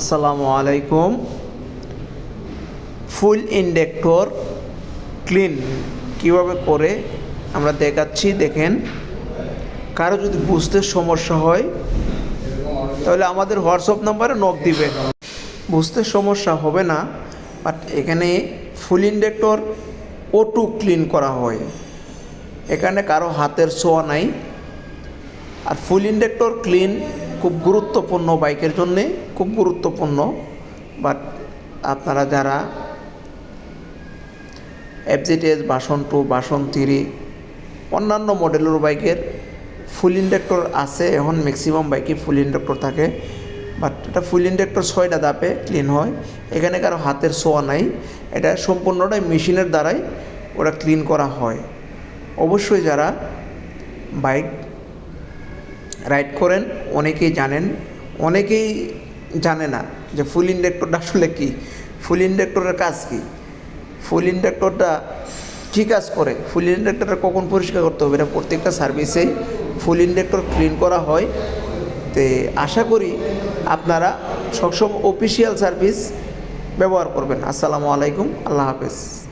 আসসালামু আলাইকুম। ফুল ইন্ডেক্টর, ক্লিন, কীভাবে করে আমরা দেখাচ্ছি, দেখেন। কারও যদি বুঝতে সমস্যা হয়, তাহলে আমাদের হোয়াটসঅ্যাপ নাম্বারে নক দিবেন। বুঝতে সমস্যা হবে না, বাট এখানে ফুল ইন্ডেক্টর ও টু ক্লিন করা হয়। এখানে কারও হাতের ছোঁয়া নাই। আর ফুল ইন্ডেক্টর, ক্লিন খুব গুরুত্বপূর্ণ বাইকের জন্যে, খুব গুরুত্বপূর্ণ। বাট আপনারা যারা এফজিটিএস বাসন টু, বাসন থ্রি, অন্যান্য মডেলের বাইকের ফুল ইন্ডেক্টর আছে, এখন ম্যাক্সিমাম বাইকে ফুল ইন্ডেক্টর থাকে। বাট এটা ফুল ইন্ডেক্টর ছয়টা দাপে ক্লিন হয়। এখানে কারও হাতের ছোঁয়া নাই। এটা সম্পূর্ণটাই মেশিনের দ্বারাই ওটা ক্লিন করা হয়। অবশ্যই যারা বাইক রাইড করেন, অনেকেই জানেন, অনেকেই জানে না যে ফুল ইন্ডেক্টরটা আসলে কী? ফুল ইন্ডেক্টরের কাজ কী? ফুল ইন্ডেক্টরটা কী কাজ করে? ফুল ইন্ডেক্টরটা কখন পরিষ্কার করতে হবে? এটা প্রত্যেকটা সার্ভিসেই ফুল ইন্ডেক্টর ক্লিন করা হয়। তে আশা করি আপনারা সবসময় অফিসিয়াল সার্ভিস ব্যবহার করবেন। আসসালামু আলাইকুম, আল্লাহ হাফেজ।